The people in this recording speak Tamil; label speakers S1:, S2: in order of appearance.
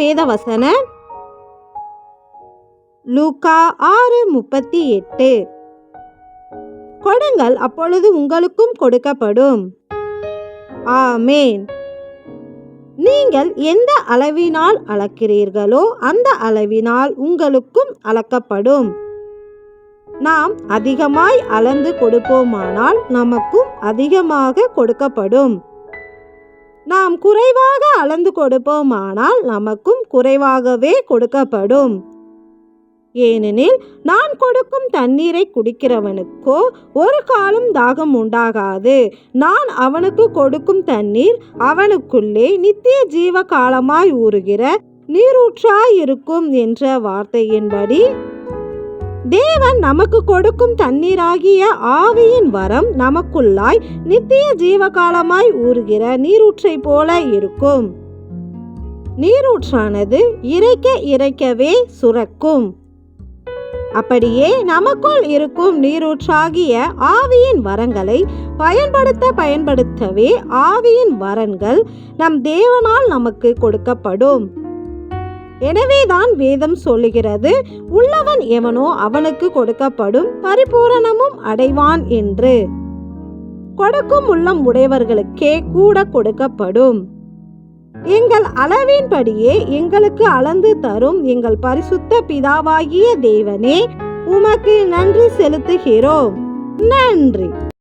S1: வேதவசன லூகா ஆறு முப்பத்தி எட்டு கொடுங்கள் அப்பொழுது உங்களுக்கும் கொடுக்கப்படும் ஆமேன் நீங்கள் எந்த அளவினால் அளக்கிறீர்களோ அந்த அளவினால் உங்களுக்கும் அளக்கப்படும் நாம் அதிகமாய் அளந்து கொடுப்போமானால் நமக்கும் அதிகமாக கொடுக்கப்படும் நாம் குறைவாக அளந்து கொடுப்போமானால் நமக்கும் குறைவாகவே கொடுக்கப்படும் ஏனெனில் நான் கொடுக்கும் தண்ணீரை குடிக்கிறவனுக்கோ ஒரு காலம் தாகம் உண்டாகாது நான் அவனுக்கு கொடுக்கும் தண்ணீர் அவனுக்குள்ளே நித்திய ஜீவ காலமாய் ஊறுகிற நீரூற்றாய் இருக்கும் என்ற வார்த்தையின்படி தேவன் நமக்கு கொடுக்கும் தண்ணீராகிய ஆவியின் வரம் நமக்குள்ளாய் நித்திய ஜீவகாலமாய் ஊறுகிற நீரூற்றை போல இருக்கும் நீரூற்றானது இறைக்க இறைக்கவே சுரக்கும் அப்படியே நமக்குள் இருக்கும் நீரூற்றாகிய ஆவியின் வரங்களை பயன்படுத்த பயன்படுத்தவே ஆவியின் வரன்கள் நம் தேவனால் நமக்கு கொடுக்கப்படும் எனவேதான் வேதம் சொல்லுகிறது உள்ளவன் எவனோ அவனுக்கு கொடுக்கப்படும் பரிபூரணமும் அடைவான் என்று கொடுக்கும் உள்ளம் உடையவர்களுக்கே கூட கொடுக்கப்படும் எங்கள் அளவின்படியே எங்களுக்கு அளந்து தரும் எங்கள் பரிசுத்த பிதாவாகிய தேவனே உமக்கு நன்றி செலுத்துகிறோம் நன்றி